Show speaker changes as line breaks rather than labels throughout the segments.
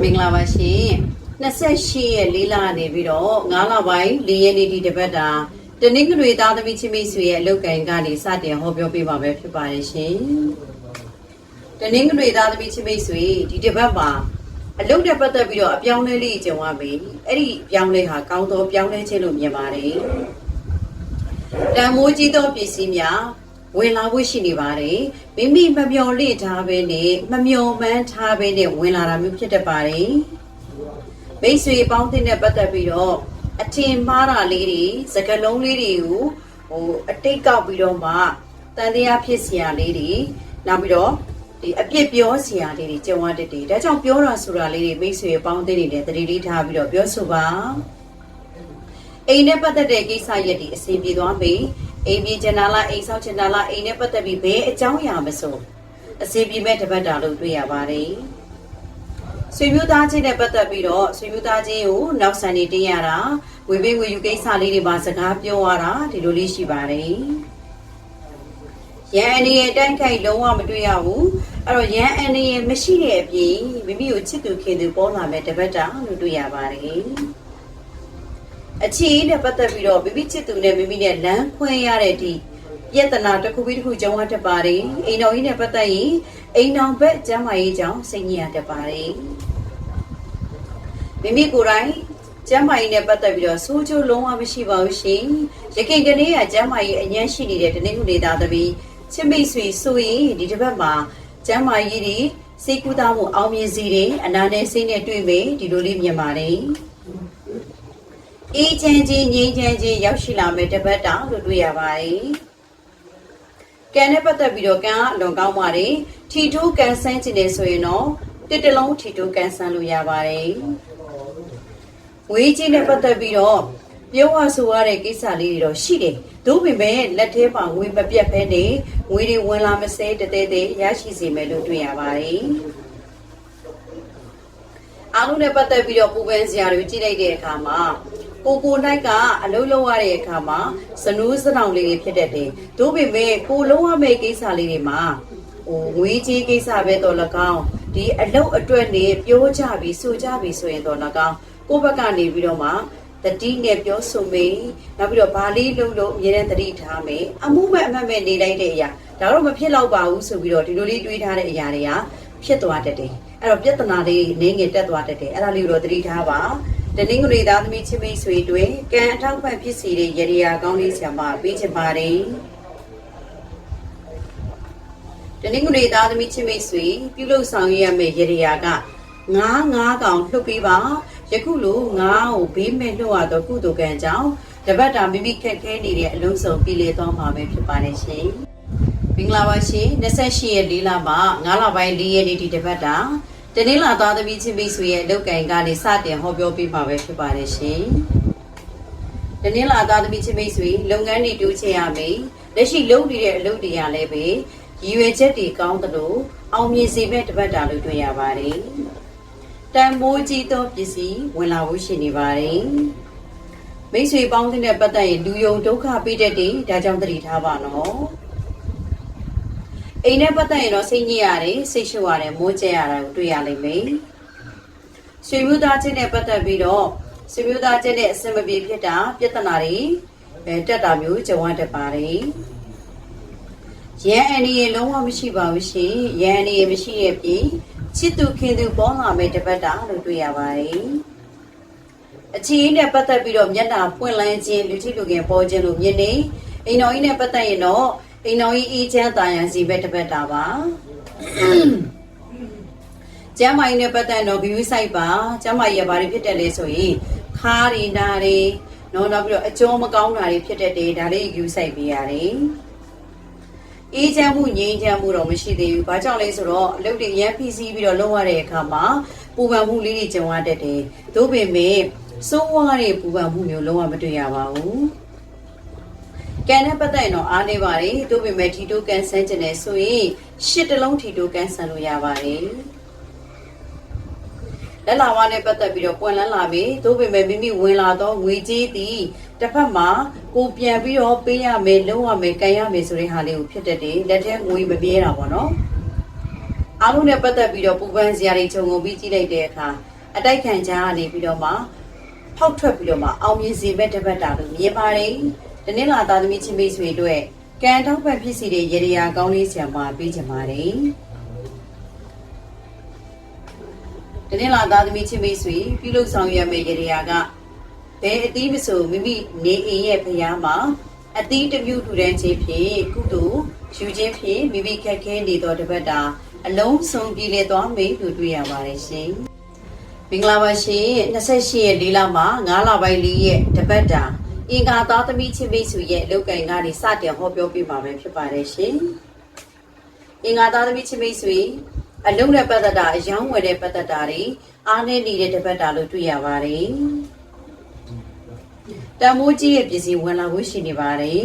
မင်္ဂလာပါရှင်28ရက်4လနေပြီးတော့9လပိုင်း4ရက်နေ့ဒီတပတ်တာတနင်္ဂနွေသားသမီးချင်းမိတ်ဆွေရဲ့အလုတ်ကင်ကနေစတင်ဟောပြောပေးပါမယ်ဖြစ်ပါတယ်ရှင်တနင်္ဂနွေသားသမီးချင်းမိတ်ဆွေဒီတပတ်မှာအလုတ်နဲ့ပတ်သက်ပြီးတော့အပြောင်းလဲလေးကြုံရမယ်အဲ့ဒီအပြောင်းလဲဟာကောင်းသောအပြောင်းလဲခြင်းလို့မြင်ပါတယ်တန်မိုးကြီးသောပစ္စည်းများ ဝင်လာဖို့ရှိနေပါတယ်မိမိမမျော်လင့်ထားပဲနဲ့မမျော်မှန်းထားပဲနဲ့ဝင်လာတာမျိုးဖြစ်တတ်ပါတယ်မိတ်ဆွေပေါင်းတင်နဲ့ပတ်သက်ပြီးတော့အထင်မှားတာလေးတွေစကလုံးလေးတွေကိုဟိုအတိတ်ကောက်ပြီးတော့မှတန်တရားဖြစ်စရာလေးတွေနောက်ပြီးတော့ဒီအပြစ်ပြောစရာလေးတွေကြုံရတဲ့တွေဒါကြောင့်ပြောတာဆိုတာလေးတွေမိတ်ဆွေပေါင်းတင်နေတဲ့တတိလေးထားပြီးတော့ပြောဆိုပါအိမ်နဲ့ပတ်သက်တဲ့ကိစ္စရက်တွေအဆင်ပြေသွားပြီ။ အိမ်ပြေချင်တာလားအိမ်ဆောက်ချင်တာလားအိမ်နဲ့ပတ်သက်ပြီးဘယ်အကြောင်းအရာမဆိုအစီပြေမဲ့တပတ်တာလို့တွေ့ရပါတယ်ဆွေမျိုးသားချင်းနဲ့ပတ်သက်ပြီးတော့ဆွေမျိုးသားချင်းကိုနောက်ဆန်နေတင်ရတာဝေပေးဝေယူကိစ္စလေးတွေမှာစကားပြောရတာဒီလိုလေးရှိပါတယ်ရန်အနေရဲ့တိုက်ခိုက်လုံးဝမတွေ့ရဘူးအဲ့တော့ရန်အနေရဲ့မရှိတဲ့အပြင်မိမိကိုချစ်သူခင်သူပေါ်လာမဲ့တပတ်တာလို့တွေ့ရပါတယ် အခြေအနေနဲ့ပတ်သက်ပြီးတော့မိမိချစ်သူနဲ့မိမိနဲ့လမ်းခွဲရတဲ့ဒီပြဿနာတစ်ခုပြီးတစ်ခုကြုံရတတ်ပါတယ်အိမ်တော်ကြီးနဲ့ပတ်သက်ရင်အိမ်တော်ဘက်ကျမ်းမာရေးကြောင့်စိတ်ညစ်ရတတ်ပါတယ်မိမိကိုယ်တိုင်ကျမ်းမာရေးနဲ့ပတ်သက်ပြီးတော့ဆိုးကျိုးလုံးဝမရှိပါဘူးရှင်ရခိုင်ကနေ့ကကျမ်းမာရေးအញ្ញမ်းရှိနေတဲ့တနေ့ခုနေတာသမီးချစ်မိတ်ဆွေဆိုရင်ဒီတစ်ပတ်မှာကျမ်းမာရေးတွေစိတ်ကူးသားမှုအောင်မြင်စေတယ်အနာနဲ့စိတ်နဲ့တွေ့မယ်ဒီလိုလေးမြင်ပါတယ် အေးချမ်းချင်းငြိမ်းချမ်းချင်းရောက်ရှိလာမယ်တပတ်တာလို့တွေ့ရပါတယ်ကံနဲ့ပတ်သက်ပြီးတော့ကံကအလွန်ကောင်းပါတယ်ထီထိုးကန်ဆန်းခြင်းနေဆိုရင်တော့တစ်တလုံးထီထိုးကန်ဆန်းလို့ရပါတယ်ဝေးကြီးနဲ့ပတ်သက်ပြီးတော့ပြောရဆိုရတဲ့ကိစ္စလေးတွေတော့ရှိတယ်။သို့ပေမဲ့လက်ထဲမှာငွေမပြတ်ဖဲနဲ့ငွေတွေဝင်လာမစဲတသေးသေးရရှိစေမယ်လို့တွေ့ရပါတယ်။အားလုံးနဲ့ပတ်သက်ပြီးတော့ပူပန်စရာတွေကြည့်လိုက်တဲ့အခါမှာ ကိုကိုနိုင်ကအလုံးလုံးရတဲ့အခါမှာစနူးစနောင်လေးတွေဖြစ်တတ်တယ်။သို့ပေမဲ့ကိုလုံးဝမဲ့ကိစ္စလေးတွေမှာဟိုငွေကြီးကိစ္စပဲတော့၎င်းဒီအလုတ်အတွက်နေပြောကြပြီးဆိုကြပြီးဆိုရင်တော့၎င်းကိုယ့်ဘက်ကနေပြီးတော့မှတတိနဲ့ပြောဆိုမေးနောက်ပြီးတော့ဗာလေးလုံးလုံးအမြဲတမ်းတတိထားမယ်အမှုမဲ့အမှတ်မဲ့နေလိုက်တဲ့အရာဒါတော့မဖြစ်တော့ပါဘူးဆိုပြီးတော့ဒီလိုလေးတွေးထားတဲ့အရာတွေကဖြစ်သွားတတ်တယ်အဲ့တော့ပြဿနာလေးနေငယ်တက်သွားတတ်တယ်အဲ့ဒါလေးကိုတော့တတိထားပါ တနင်္ဂနွေသားသမီးချင်းမိတ်ဆွေတွေကံအထောက်ပံ့ဖြစ်စီတဲ့ရေရာကောင်းလေးဆရာမပေးချင်ပါတယ်တနင်္ဂနွေသားသမီးချင်းမိတ်ဆွေပြုလုပ်ဆောင်ရမယ့်ရေရာကငါးငါးကောင်လှုပ်ပေးပါယခုလိုငါးကိုဘေးမဲ့လှုပ်ရတော့ကုသိုလ်ကံကြောင့်တပတ်တာမိမိခက်ခဲနေတဲ့အလုံးစုံပြည်လေသွားမှာပဲဖြစ်ပါတယ်ရှင်မင်္ဂလာပါရှင်28ရက်၄လမှာ9လပိုင်း4ရက်နေ့ဒီတပတ်တာ တနင်္လာသားသမီးချင်းမိတ်ဆွေရဲ့အလုပ်ကံကနေစတင်ဟောပြောပေးမှာပဲဖြစ်ပါတယ်ရှင်တနင်္လာသားသမီးချင်းမိတ်ဆွေလုပ်ငန်းတွေတိုးချဲ့ရမယ်လက်ရှိလုပ်နေတဲ့အလုပ်တွေကလည်းပဲရည်ရွယ်ချက်တွေကောင်းသလိုအောင်မြင်စေမဲ့တပတ်တာလို့တွေ့ရပါတယ်တန်မိုးကြီးသောပစ္စည်းဝင်လာဖို့ရှိနေပါတယ်မိတ်ဆွေပေါင်းတဲ့ပတ်သက်ရင်လူယုံဒုက္ခပေးတတ်တယ်ဒါကြောင့်သတိထားပါနော် အိမ်နဲ့ပတ်သက်ရင်တော့စိတ်ညစ်ရတယ်စိတ်ရှုပ်ရတယ်မိုးကျရတာကိုတွေ့ရလိမ့်မယ်ဆွေမျိုးသားချင်းနဲ့ပတ်သက်ပြီးတော့ဆွေမျိုးသားချင်းနဲ့အဆင်မပြေဖြစ်တာပြဿနာတွေအဲတက်တာမျိုးကြုံရတတ်ပါတယ်ရန်အန်ဒီရေလုံးဝမရှိပါဘူးရှင်ရန်အန်ဒီရေမရှိရဲ့ပြင်ချစ်သူခင်သူပေါ်လာမဲ့တပတ်တာလို့တွေ့ရပါတယ်အခြေအနေနဲ့ပတ်သက်ပြီးတော့မျက်နှာပွင့်လန်းခြင်းလူထိလူငယ်ပေါ်ခြင်းလို့မြင်နေအိမ်တော်ကြီးနဲ့ပတ်သက်ရင်တော့ အိမ်တော်ကြီးအေးချမ်းတာယာစီပဲတပတ်တာပါကျမ်းမာရေးနဲ့ပတ်သက်တော့ဂယူးဆိုင်ပါကျမ်းမာရေးရဘာတွေဖြစ်တယ်လဲဆိုရင်ခါးရီနာတွေနော်နောက်ပြီးတော့အကျိုးမကောင်းတာတွေဖြစ်တတ်တယ်ဒါလေးဂယူးဆိုင်ပေးရတယ်အေးချမ်းမှုငြိမ်းချမ်းမှုတော့မရှိသေးဘူး။ဘာကြောင့်လဲဆိုတော့အလုပ်တွေရမ်းဖိစီးပြီးတော့လုပ်ရတဲ့အခါမှာပူပန်မှုလေးတွေကြုံရတတ်တယ်။သို့ပေမဲ့စိုးဝါးတဲ့ပူပန်မှုမျိုးလုံးဝမတွေ့ရပါဘူး။ ကံနဲ့ပတ်သက်ရင်တော့အားနေပါတယ်။သို့ပေမဲ့ထီတိုးကန်ဆန်းကျင်နေဆိုရင်ရှစ်တလုံးထီတိုးကန်ဆန်းလို့ရပါတယ်။လက်လာဝါနဲ့ပတ်သက်ပြီးတော့ပွင့်လန်းလာပြီသို့ပေမဲ့မိမိဝင်လာတော့ငွေကြေးသည်တစ်ဖက်မှာကိုပြန်ပြီးတော့ပေးရမယ်လုံးဝမယ်ကန်ရမယ်ဆိုတဲ့ဟာလေးကိုဖြစ်တတ်တယ်လက်ထဲငွေမပြေးတာပေါ့နော်အားလုံးနဲ့ပတ်သက်ပြီးတော့ပူပန်းစရာတွေခြုံငုံပြီးကြည့်လိုက်တဲ့အခါအတိုက်ခံချာကနေပြီးတော့မှဖောက်ထွက်ပြီးတော့မှအောင်မြင်စေမဲ့တစ်ပတ်တာလို့မြင်ပါတယ်။ တနင်္လာသားသမီးချင်းမိတ်ဆွေတို့ကံထောက်ပံ့ဖြစ်စီတဲ့ရေရာကောင်းလေးဆံမှာပေးကြပါတယ်။တနင်္လာသားသမီးချင်းမိတ်ဆွေပြုလုပ်ဆောင်ရမယ့်ရေရာကဘယ်အသီးမဆိုမိမိနေအိမ်ရဲ့ဖျားမှာအသီးတစ်မျိုးထူတန်းခြင်းဖြင့်ကုသိုလ်ယူခြင်းဖြင့်မိမိခက်ခဲနေသောတစ်ပတ်တာအလုံးစုံပြည်လေသွားမေလို့တွေ့ရပါတယ်ရှင်။မင်္ဂလာပါရှင်28ရက်၄လမှာ9လပိုင်း၄ရက်တပတ်တာ အင်္ဂါသားသမီးချင်းမိတ်ဆွေရဲ့အလုတ်ကင်ကနေစတင်ဟောပြောပြပါမယ်ဖြစ်ပါတယ်ရှင်။အင်္ဂါသားသမီးချင်းမိတ်ဆွေအလုံးနဲ့ပတ်သက်တာအယောင်းဝယ်တဲ့ပတ်သက်တာတွေအားနည်းနေတဲ့တပတ်တာလို့တွေ့ရပါတယ်။တမိုးကြီးရဲ့ပစ္စည်းဝင်လာဖို့ရှိနေပါတယ်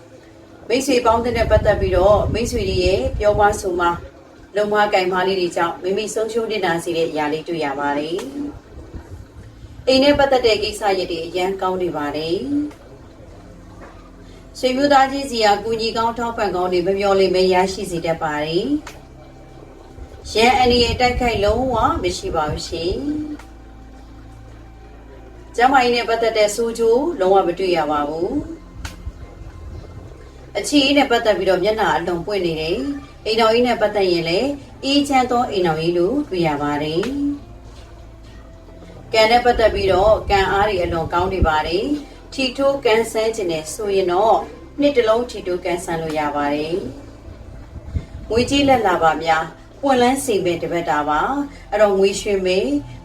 ။မိတ်ဆွေပေါင်းတဲ့ပတ်သက်ပြီးတော့မိတ်ဆွေတွေရဲ့ပြောပါဆိုမှလုံမကင်မလေးတွေကြောင့်မိမိဆုံးရှုံးနေတာစီတဲ့အရာလေးတွေ့ရပါတယ်။ အိမ်နဲ့ပတ်သက်တဲ့ကိစ္စရပ်တွေအရန်ကောင်းနေပါတယ်။ဆွေမျိုးသားချင်းစီကကူညီကောင်းထောက်ပံ့ကောင်းတွေမပြောလိမ့်မယ်ရရှိစေတတ်ပါတယ်။ရန်အန်ဒီရဲ့တိုက်ခိုက်လုံးဝမရှိပါဘူးရှင်။ကျမကြီးနဲ့ပတ်သက်တဲ့စူးချိုးလုံးဝမတွေ့ရပါဘူး။အချီနဲ့ပတ်သက်ပြီးတော့မျက်နှာအလုံးပွင့်နေတယ်။အိမ်တော်ကြီးနဲ့ပတ်သက်ရင်လည်းအေးချမ်းသောအိမ်တော်ကြီးလို့တွေ့ရပါတယ်။ ကံနဲ့ပတ်သက်ပြီးတော့ကံအားတွေအလွန်ကောင်းနေပါတယ်။ထီထိုးကန်ဆန်းခြင်းနဲ့ဆိုရင်တော့နှစ်တလုံးထီထိုးကန်ဆန်းလို့ရပါတယ်။ငွေကြီးလက်လာပါများပွင့်လန်းစီပဲတပတ်တာပါအဲ့တော့ငွေရွှေမေ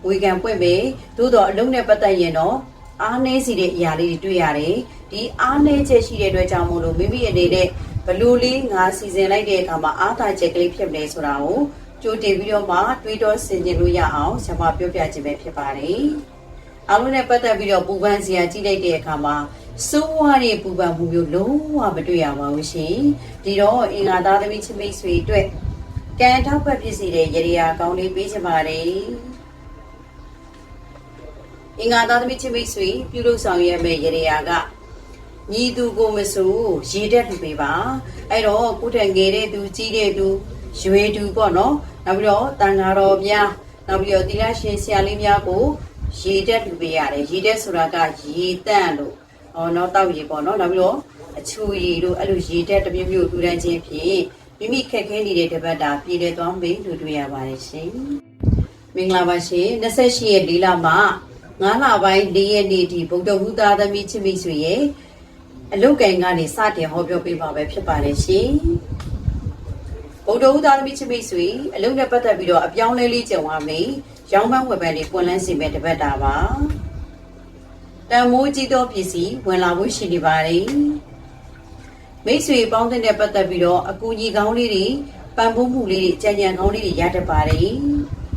ငွေကံပွင့်မေသို့တော့အလုံးနဲ့ပတ်သက်ရင်တော့အားနည်းစီတဲ့အရာလေးတွေတွေ့ရတယ်ဒီအားနည်းချက်ရှိတဲ့အတွက်ကြောင့်မို့လို့မိမိအနေနဲ့ဘလို့လေးငါစီစဉ်လိုက်တဲ့အခါမှာအားသာချက်ကလေးဖြစ်မလဲဆိုတာကို ကြိုတင်ပြီးတော့မှတွေးတောဆင်ခြင်လို့ရအောင်ကျွန်မပြောပြခြင်းပဲဖြစ်ပါတယ်အားလုံးနဲ့ပတ်သက်ပြီးတော့ပူပန်စရာကြည့်လိုက်တဲ့အခါမှာစိုးဝါးတဲ့ပူပန်မှုမျိုးလုံးဝမတွေ့ရပါဘူးရှင်ဒီတော့အင်္ဂါသားသမီးချမိတ်ဆွေအတွက်ကံထောက်ပတ်ဖြစ်စီတဲ့ရေရာကောင်းလေးပေးချင်ပါတယ်။အင်္ဂါသားသမီးချင်းမိတ်ဆွေပြုလုပ်ဆောင်ရမယ့်ရေရာကညီသူကိုမဆိုရေတက်လူပေးပါ။အဲ့တော့ကိုယ်တန်ငယ်တဲ့သူကြီးတဲ့သူရွေသူပေါ့နော်။ နောက်ပြီးတော့တန်ဃာတော်များနောက်ပြီးတော့သီလရှင်ဆရာလေးများကိုရေတက်လူပေးရတယ်။ရေတက်ဆိုတာကရေတန့်လို့ဟောနော်တောက်ရေပေါ့နော်။နောက်ပြီးတော့အချူရီတို့အဲ့လိုရေတက်တစ်မျိုးမျိုးထူထမ်းခြင်းဖြင့်မိမိခက်ခဲနေတဲ့တပတ်တာပြည်လည်သွားမေးလို့တွေ့ရပါတယ်ရှင်။မင်္ဂလာပါရှင်28ရက်၄လမှာ9လပိုင်း၄ရက်နေ့ဒီဗုဒ္ဓဟူသားသမီးချစ်မိတ်ဆွေရဲ့အလုတ်ကင်ကနေစတင်ဟောပြောပေးပါပဲဖြစ်ပါတယ်ရှင်။ ဗုဒ္ဓဟူသားသမီးချစ်မိတ်ဆွေအလုတ်နဲ့ပတ်သက်ပြီးတော့အပြောင်းလဲလေးကြုံရမယ်။ရောင်းပန်းဝယ်ပန်းလေးပွင့်လန်းစီမဲ့တပတ်တာပါ။တန်မိုးကြီးသောပစ္စည်းဝင်လာဖို့ရှိနေပါတယ်။မိတ်ဆွေပေါင်းတဲ့ပတ်သက်ပြီးတော့အကူကြီးကောင်းလေးတွေပံ့ပိုးမှုလေးတွေကြံကြံကောင်းလေးတွေရတတ်ပါတယ်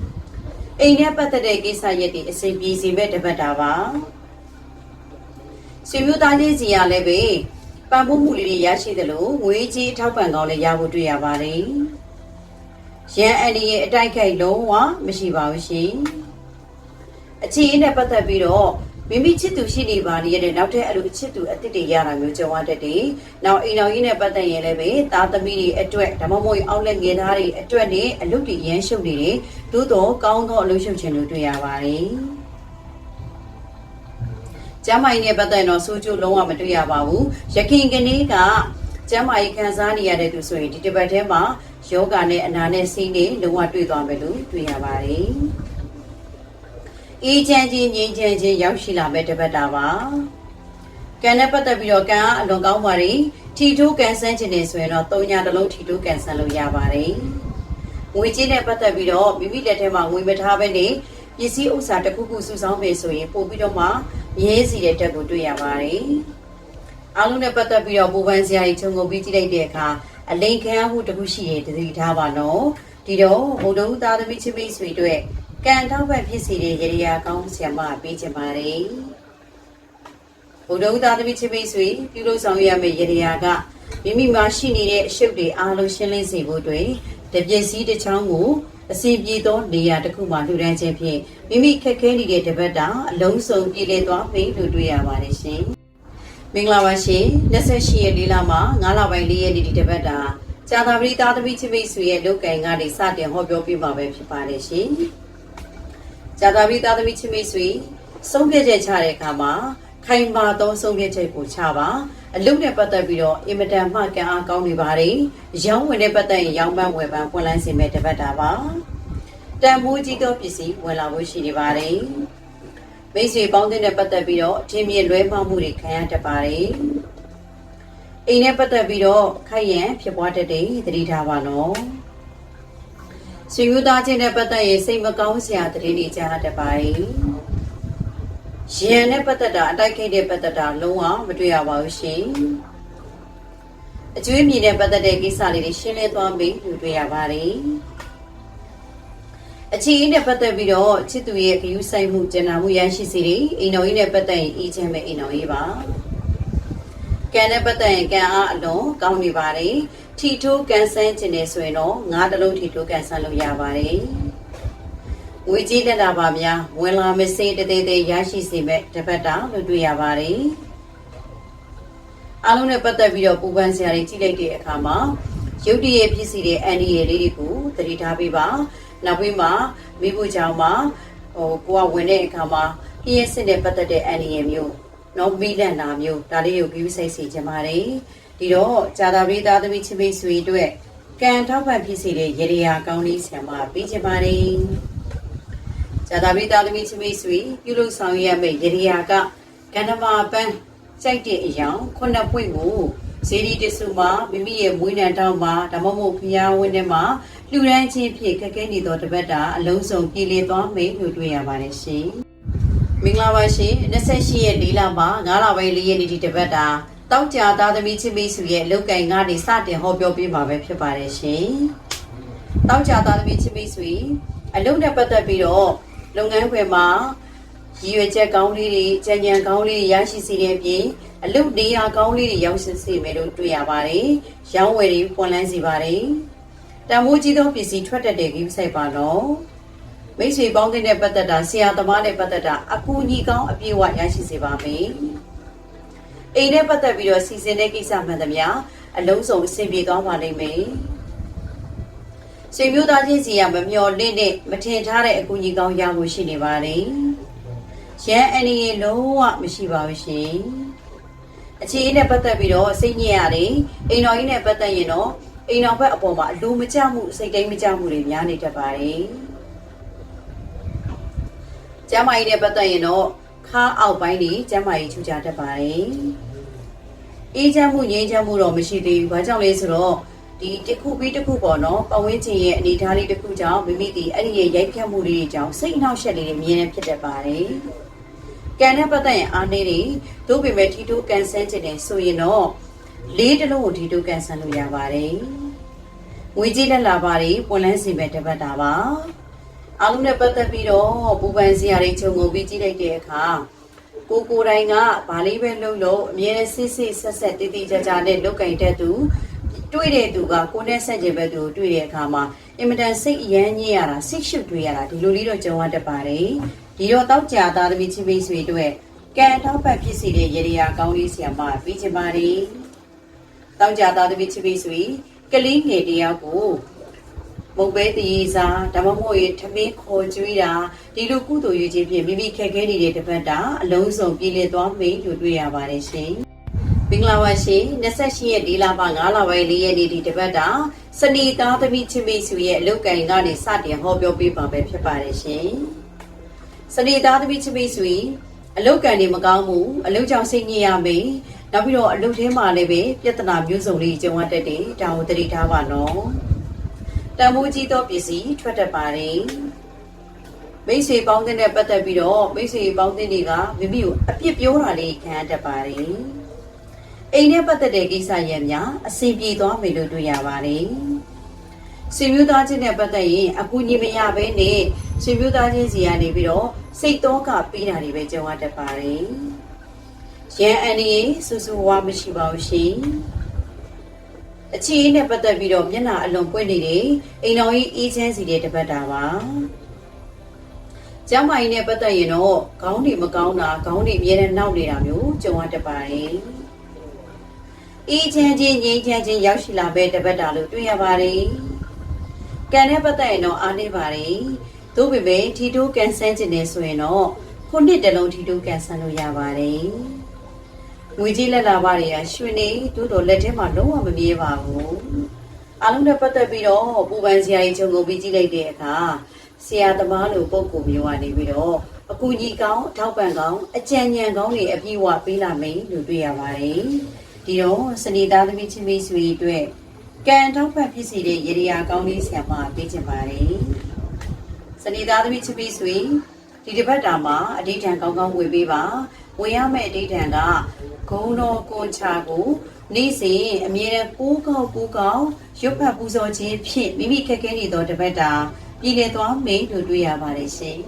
။အိမ်နဲ့ပတ်သက်တဲ့ကိစ္စရပ်တွေအစဉ်ပြေစီမဲ့တပတ်တာပါ။ဆွေမျိုးသားချင်းစီရလည်းပဲ ပံ့ပိုးမှုလေးတွေရရှိသလိုငွေကြီးထောက်ပံ့ကောင်းလည်းရဖို့တွေ့ရပါတယ်။ရန်အန်ဒီရဲ့အတိုက်ခိုက်လုံးဝမရှိပါဘူးရှင်။အခြေအနေနဲ့ပတ်သက်ပြီးတော့မိမိချစ်သူရှိနေပါလေတဲ့နောက်ထပ်အဲ့လိုချစ်သူအစ်စ်တွေရတာမျိုးကြုံရတတ်တယ်။နောက်အိမ်တော်ကြီးနဲ့ပတ်သက်ရင်လည်းပဲသားသမီးတွေအတွက်ဓမ္မမို့အောက်လက်ငယ်သားတွေအတွက်နဲ့အလုပ်တွေရမ်းရှုပ်နေတယ်။သို့တော့ကောင်းသောအလုပ်ရှုပ်ခြင်းတို့တွေ့ရပါတယ်။ ကျမ်းမာရေးနဲ့ပတ်သက်တော့ဆိုးကျိုးလုံးဝမတွေ့ရပါဘူး။ရခင်ကနေ့ကကျမ်းမာရေးခံစားနေရတဲ့သူဆိုရင်ဒီတစ်ပတ်ထဲမှာယောဂနဲ့အနာနဲ့စိတ်နဲ့လုံးဝတွေ့သွားမယ်လို့တွေ့ရပါတယ်။အေးချမ်းခြင်းငြိမ်းချမ်းခြင်းရောက်ရှိလာမဲ့တပတ်တာပါကံနဲ့ပတ်သက်ပြီးတော့ကံကအလွန်ကောင်းပါတယ်ထီထိုးကန်ဆန်းခြင်းနေဆိုရင်တော့သုံးညာတစ်လုံးထီထိုးကန်ဆန်းလို့ရပါတယ်ငွေကြေးနဲ့ပတ်သက်ပြီးတော့မိမိလက်ထဲမှာငွေမထားဘဲနဲ့ပစ္စည်းဥစ္စာတစ်ခုခုစုဆောင်းပေးဆိုရင်ပို့ပြီးတော့မှ မြဲစီတဲ့တက်ကိုတွေ့ရပါတယ်အားလုံးနဲ့ပတ်သက်ပြီးတော့ပူပန်းစရာကြီးခြုံငုံပြီးကြည့်လိုက်တဲ့အခါအလိန်ခံမှုတစ်ခုရှိရင်တတိထားပါနော်ဒီတော့ဘုဒ္ဓဦးသားသမီးချင်းမိတ်ဆွေတို့ကံထောက်ပံ့ဖြစ်စီတဲ့ရေရာကောင်းဆရာမပေးချင်ပါတယ်ဘုဒ္ဓဦးသားသမီးချင်းမိတ်ဆွေပြုလို့ဆောင်ရမယ့်ရေရာကမိမိမှာရှိနေတဲ့အရှုပ်တွေအားလုံးရှင်းလင်းစေဖို့အတွက်တပြည့်စည်းတစ်ချောင်းကို အစီပြေသောနေရာတစ်ခုမှာလှူဒန်းခြင်းဖြင့်မိမိခက်ခဲနေတဲ့တပတ်တာအလုံးစုံပြည်လည်သွားပြီလို့တွေ့ရပါတယ်ရှင်မင်္ဂလာပါရှင်28ရက်၄လမှာ9လပိုင်း4ရက်နေ့ဒီတပတ်တာ။ကြာသာပတိသားသမီးချင်းမိတ်ဆွေရဲ့လုပ်ကံကနေစတင်ဟောပြောပြမှာပဲဖြစ်ပါတယ်ရှင်။ကြာသာပတိသားသမီးချင်းမိတ်ဆွေဆုံးဖြတ်ချက်ချတဲ့အခါမှာခိုင်မာသောဆုံးဖြတ်ချက်ကိုချပါ အလုပ်နဲ့ပတ်သက်ပြီးတော့အင်မတန်မှကံအားကောင်းနေပါတယ်။ရောင်းဝင်တဲ့ပတ်သက်ရင်ရောင်းပန်းဝယ်ပန်းပွင့်လန်းစင်မဲ့တပတ်တာပါ။တန်ဖိုးကြီးသောပစ္စည်းဝင်လာဖို့ရှိနေပါတယ်။မိတ်ဆွေပေါင်းတဲ့ပတ်သက်ပြီးတော့အထင်မြင်လွဲမှားမှုတွေခံရတတ်ပါတယ်။အိမ်နဲ့ပတ်သက်ပြီးတော့ခိုက်ရန်ဖြစ်ပွားတတ်တဲ့သတိထားပါနော်။ဆွေမျိုးသားချင်းနဲ့ပတ်သက်ရင်စိတ်မကောင်းစရာသတင်းတွေကြားတတ်ပါတယ်။ ရန်နဲ့ပတ်သက်တာအတိုက်ခိုက်တဲ့ပတ်သက်တာလုံးဝမတွေ့ရပါဘူးရှင်။အကျွေးမြင်နဲ့ပတ်သက်တဲ့ကိစ္စလေးတွေရှင်းလင်းသွားပြီလို့တွေ့ရပါတယ်။အချီးနဲ့ပတ်သက်ပြီးတော့ချစ်သူရဲ့ဂရုစိုက်မှုကျန်နာမှုရရှိစေတယ်အိမ်တော်ကြီးနဲ့ပတ်သက်ရင်အေးချမ်းမဲ့အိမ်တော်ကြီးပါကံနဲ့ပတ်သက်ရင်ကံအားအလွန်ကောင်းနေပါတယ်ထီထိုးကန်ဆန်းခြင်းနေဆိုရင်တော့ငါးတလုံးထီထိုးကန်ဆန်းလို့ရပါတယ် ငွေကြီးလက်တာပါများဝင်လာမစေးတသေးသေးရရှိစေမဲ့တပတ်တာလို့တွေ့ရပါတယ်အားလုံးနဲ့ပတ်သက်ပြီးတော့ပူပန်စရာတွေကြည့်လိုက်တဲ့အခါမှာရုပ်တရက်ဖြစ်စီတဲ့အန်ဒီရယ်လေးတွေကိုသတိထားပေးပါနောက်ပြီးမှမိဖို့ကြောင့်မှဟိုကိုကဝင်တဲ့အခါမှာပြည့်စစ်တဲ့ပတ်သက်တဲ့အန်ဒီရယ်မျိုးနော်မိလန်နာမျိုးဒါလေးကိုကြည့်စိတ်စီချင်ပါတယ်ဒီတော့ဇာတာပရိသသမီးချစ်မိတ်ဆွေတို့ကံထောက်ပံ့ဖြစ်စီတဲ့ရေရာကောင်းလေးဆံမပေးချင်ပါတယ် ဇာတာပရိသသမီးချစ်မိတ်ဆွေပြုလုပ်ဆောင်ရမယ့်ရေရာကကန္နမာပန်းကြိုက်တဲ့အရာခုနှစ်ပွင့်ကိုဇေဒီတဆူမှာမိမိရဲ့မွေးနံတောင်းမှာဓမ္မမို့ဖျားဝင်းထဲမှာလှူဒန်းခြင်းဖြစ်ခက်ခဲနေသောတပတ်တာအလုံးစုံပြည်လေသွားမယ်လို့တွေ့ရပါတယ်ရှင်။မင်္ဂလာပါရှင်28ရက်၄လမှာ9လပိုင်း၄ရက်နေ့ဒီတပတ်တာတောက်ကြသားသမီးချင်းမိတ်ဆွေရဲ့လုတ်ကင်ကနေစတင်ဟောပြောပေးမှာပဲဖြစ်ပါတယ်ရှင်။တောက်ကြသားသမီးချင်းမိတ်ဆွေအလုပ်နဲ့ပတ်သက်ပြီးတော့ လုပ်ငန်းခွင်မှာရည်ရွယ်ချက်ကောင်းလေးတွေကြံကြံကောင်းလေးတွေရရှိစေတဲ့အပြင်အလုပ်နေရာကောင်းလေးတွေရောက်ရှိစေမယ်လို့တွေ့ရပါတယ်။ရောင်းဝယ်တွေပွန်လန်းစေပါတယ်။တန်ဖိုးကြီးသောပစ္စည်းထွက်တတ်တဲ့ကိစ္စပါတော့။မိတ်ဆွေပေါင်းတဲ့ပတ်သက်တာဆရာသမားနဲ့ပတ်သက်တာအကူအညီကောင်းအပြည့်အဝရရှိစေပါမယ်။အိမ်နဲ့ပတ်သက်ပြီးတော့စီစဉ်တဲ့ကိစ္စမှန်သမျှအလုံးစုံအဆင်ပြေကောင်းပါလိမ့်မယ်။ ဆွေမျိုးသားချင်းစီကမမျော်လင့်နဲ့မထင်ထားတဲ့အကူအညီကောင်းရဖို့ရှိနေပါတယ်။ရန်အနေနဲ့လုံးဝမရှိပါဘူးရှင်။အခြေအနေနဲ့ပတ်သက်ပြီးတော့စိတ်ညစ်ရတယ်။အိမ်တော်ကြီးနဲ့ပတ်သက်ရင်တော့အိမ်တော်ဘက်အပေါ်မှာအလိုမကျမှုစိတ်တိုင်းမကျမှုတွေများနေတတ်ပါတယ်။ကျမ်းမာရေးနဲ့ပတ်သက်ရင်တော့ခါအောက်ပိုင်းတွေကျမ်းမာရေးထူကြတတ်ပါတယ်။အေးချမ်းမှုငြိမ်းချမ်းမှုတော့မရှိသေးဘူး။ဘာကြောင့်လဲဆိုတော့ ဒီတစ်ခုပြီးတစ်ခုပေါ့နော်ပဝင်းချင်းရဲ့အနေအထားလေးတစ်ခုကြောင့်မိမိဒီအဲ့ဒီရဲ့ရိုက်ခတ်မှုလေးတွေကြောင့်စိတ်အနှောက်အယှက်လေးတွေမြင်နေဖြစ်တတ်ပါတယ်။ကံနဲ့ပတ်သက်ရင်အားနေတွေတို့ပေမဲ့ထီတိုးကန်ဆန်းခြင်းတယ်ဆိုရင်တော့လေးတလုံးကိုထီတိုးကန်ဆန်းလို့ရပါတယ်။ငွေကြီးလက်လာပါတယ်ပွန်လန်းစီမဲ့တပတ်တာပါ။အားလုံးနဲ့ပတ်သက်ပြီးတော့ပူပန်စရာတွေခြုံငုံပြီးကြည့်လိုက်တဲ့အခါကိုကိုယ်တိုင်ကဗာလေးပဲလှုပ်လို့အမြဲစစ်စစ်ဆက်ဆက်တည်တည်ကြကြနဲ့လုတ်ကင်တဲ့သူ တွေ့တဲ့သူကကိုနဲ့ဆက်ကြပဲသူကိုတွေ့တဲ့အခါမှာအင်မတန်စိတ်အယမ်းကြီးရတာစိတ်ရှုပ်တွေ့ရတာဒီလိုလေးတော့ကြုံရတတ်ပါတယ်ဒီတော့တောက်ကြသားသမီးချင်းမိတ်ဆွေတို့ကံထောက်ပတ်ဖြစ်စီတဲ့ရေရာကောင်းလေးဆီမှာပြီးချင်ပါတယ်တောက်ကြသားသမီးချင်းမိတ်ဆွေကလေးငယ်တယောက်ကိုမုတ်ပဲတည်စားဓမ္မမို့ရထမင်းခေါ်ကြွေးတာဒီလိုကုသိုလ်ရေးခြင်းဖြင့်မိမိခက်ခဲနေတဲ့တစ်ပတ်တာအလုံးစုံပြည်လည်သွားမိလို့တွေ့ရပါတယ်ရှင် မင်္ဂလာပါရှင်28ရက်ဒီလပါ9လပိုင်း4ရက်နေ့ဒီတပတ်တာစနီသားသမီးချင်းမိတ်ဆွေရဲ့အလုတ်ကင်ကနေစတင်ဟောပြောပေးပါပဲဖြစ်ပါတယ်ရှင်စနီသားသမီးချင်းမိတ်ဆွေအလုတ်ကန်နေမကောင်းဘူးအလုတ်ကြောင့်စိတ်ညစ်ရမယ်နောက်ပြီးတော့အလုတ်ထဲမှာလည်းပဲပြဿနာမျိုးစုံလေးကြုံရတတ်တယ်ဒါကိုသတိထားပါနော်တန်ဖိုးကြီးသောပစ္စည်းထွက်တတ်ပါတယ်မိတ်ဆွေပေါင်းတဲ့ပတ်သက်ပြီးတော့မိတ်ဆွေပေါင်းတဲ့တွေကမိမိကိုအပြစ်ပြောတာလေးခံရတတ်ပါတယ် အိမ်နဲ့ပတ်သက်တဲ့ကိစ္စရပ်များအဆင်ပြေသွားမယ်လို့တွေ့ရပါတယ်ဆွေမျိုးသားချင်းနဲ့ပတ်သက်ရင်အကူအညီမရဘဲနဲ့ဆွေမျိုးသားချင်းစီကနေပြီးတော့စိတ်တော့ကပေးတာတွေပဲကြုံရတတ်ပါတယ်ရန်အန်ဒီဆူဆူဝါမရှိပါဘူးရှင်အခြေအနေနဲ့ပတ်သက်ပြီးတော့မျက်နှာအလွန်ပွင့်နေတယ်အိမ်တော်ကြီးအေးချမ်းစီတဲ့တပတ်တာပါကျမ်းမာရေးနဲ့ပတ်သက်ရင်တော့ခေါင်းတွေမကောင်းတာခေါင်းတွေအများနဲ့နှောက်နေတာမျိုးကြုံရတတ်ပါတယ် အေးချမ်းချင်းငြိမ်းချမ်းချင်းရောက်ရှိလာမဲ့တပတ်တာလို့တွေ့ရပါတယ်ကံနဲ့ပတ်သက်ရင်တော့အားနေပါတယ်သို့ပေမဲ့ထီတိုးကန်ဆန်းခြင်းနေဆိုရင်တော့ခုနှစ်တလုံးထီတိုးကန်ဆန်းလို့ရပါတယ်ငွေကြီးလက်လာပါတွေကရွှေနေတို့တော့လက်ထဲမှာလုံးဝမမြဲပါဘူးအားလုံးနဲ့ပတ်သက်ပြီးတော့ပူပန်စရာကြီးခြုံငုံပြီးကြည့်လိုက်တဲ့အခါဆရာသမားလိုပုံကိုမျိုးကနေပြီးတော့အကူကြီးကောင်းအထောက်ပံ့ကောင်းအကြံဉာဏ်ကောင်းတွေအပြည့်အဝပေးလာမယ်လို့တွေ့ရပါတယ် ဒီတော့စနေသားသမီးချင်းမိတ်ဆွေအတွက်ကံထောက်ပံ့ဖြစ်စီတဲ့ရေရာကောင်းလေးဆရာမပေးချင်ပါတယ်စနေသားသမီးချင်းမိတ်ဆွေဒီတစ်ပတ်တာမှာအဋိဌံကောင်းကောင်းဝေပေးပါဝင်ရမယ့်အဋိဌံကဂုံတော်ကွန်ချာကိုနေ့စဉ်အမြဲတမ်းကိုးကောက်ကိုးကောက်ရွတ်ဖတ်ပူဇော်ခြင်းဖြင့်မိမိခက်ခဲနေသောတစ်ပတ်တာပြည်လည်သွားမယ်လို့တွေ့ရပါတယ်ရှင်